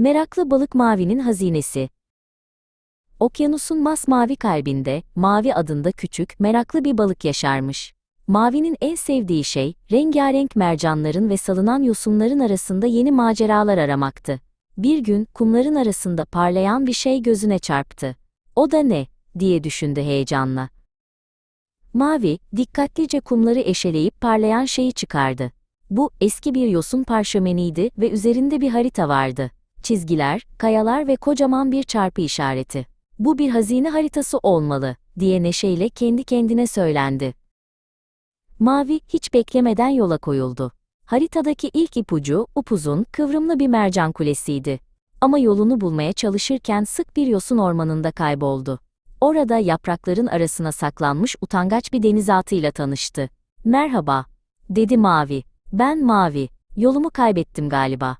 Meraklı balık Mavi'nin hazinesi. Okyanusun masmavi kalbinde, Mavi adında küçük, meraklı bir balık yaşarmış. Mavi'nin en sevdiği şey, rengarenk mercanların ve salınan yosunların arasında yeni maceralar aramaktı. Bir gün, kumların arasında parlayan bir şey gözüne çarptı. O da ne, diye düşündü heyecanla. Mavi, dikkatlice kumları eşeleyip parlayan şeyi çıkardı. Bu, eski bir yosun parşömeniydi ve üzerinde bir harita vardı. Çizgiler, kayalar ve kocaman bir çarpı işareti. Bu bir hazine haritası olmalı, diye neşeyle kendi kendine söylendi. Mavi, hiç beklemeden yola koyuldu. Haritadaki ilk ipucu, upuzun, kıvrımlı bir mercan kulesiydi. Ama yolunu bulmaya çalışırken sık bir yosun ormanında kayboldu. Orada yaprakların arasına saklanmış utangaç bir denizaltıyla tanıştı. Merhaba, dedi Mavi. Ben Mavi, yolumu kaybettim galiba.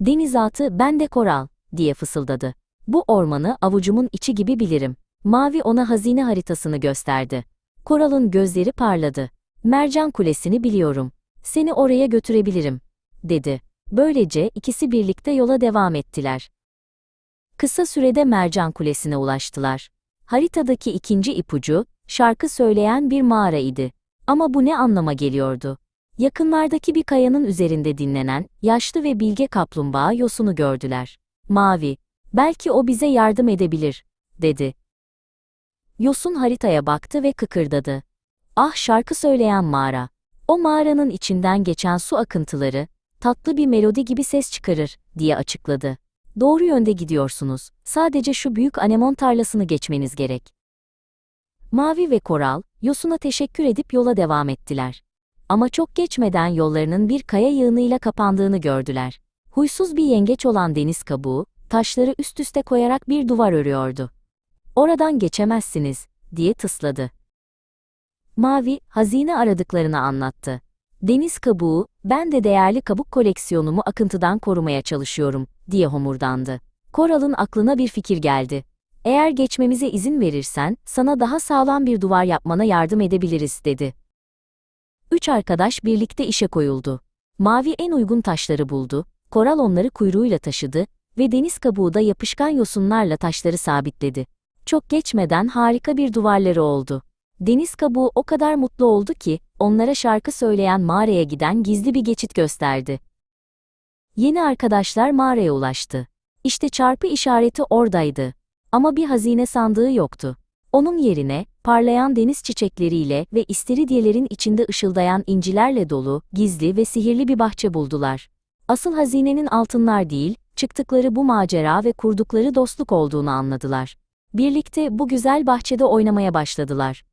Denizaltı ben de Koral, diye fısıldadı. Bu ormanı avucumun içi gibi bilirim. Mavi ona hazine haritasını gösterdi. Koral'ın gözleri parladı. Mercan Kulesi'ni biliyorum. Seni oraya götürebilirim, dedi. Böylece ikisi birlikte yola devam ettiler. Kısa sürede Mercan Kulesi'ne ulaştılar. Haritadaki ikinci ipucu, şarkı söyleyen bir mağara idi. Ama bu ne anlama geliyordu? Yakınlardaki bir kayanın üzerinde dinlenen, yaşlı ve bilge kaplumbağa Yosun'u gördüler. Mavi, belki o bize yardım edebilir, dedi. Yosun haritaya baktı ve kıkırdadı. Ah şarkı söyleyen mağara. O mağaranın içinden geçen su akıntıları, tatlı bir melodi gibi ses çıkarır, diye açıkladı. Doğru yönde gidiyorsunuz, sadece şu büyük anemon tarlasını geçmeniz gerek. Mavi ve Koral, Yosun'a teşekkür edip yola devam ettiler. Ama çok geçmeden yollarının bir kaya yığınıyla kapandığını gördüler. Huysuz bir yengeç olan deniz kabuğu, taşları üst üste koyarak bir duvar örüyordu. Oradan geçemezsiniz, diye tısladı. Mavi, hazine aradıklarını anlattı. Deniz kabuğu, ben de değerli kabuk koleksiyonumu akıntıdan korumaya çalışıyorum, diye homurdandı. Koral'ın aklına bir fikir geldi. Eğer geçmemize izin verirsen, sana daha sağlam bir duvar yapmana yardım edebiliriz, dedi. Üç arkadaş birlikte işe koyuldu. Mavi en uygun taşları buldu, Koral onları kuyruğuyla taşıdı ve deniz kabuğu da yapışkan yosunlarla taşları sabitledi. Çok geçmeden harika bir duvarları oldu. Deniz kabuğu o kadar mutlu oldu ki, onlara şarkı söyleyen mağaraya giden gizli bir geçit gösterdi. Yeni arkadaşlar mağaraya ulaştı. İşte çarpı işareti oradaydı. Ama bir hazine sandığı yoktu. Onun yerine, parlayan deniz çiçekleriyle ve istiridyelerin içinde ışıldayan incilerle dolu, gizli ve sihirli bir bahçe buldular. Asıl hazinenin altınlar değil, çıktıkları bu macera ve kurdukları dostluk olduğunu anladılar. Birlikte bu güzel bahçede oynamaya başladılar.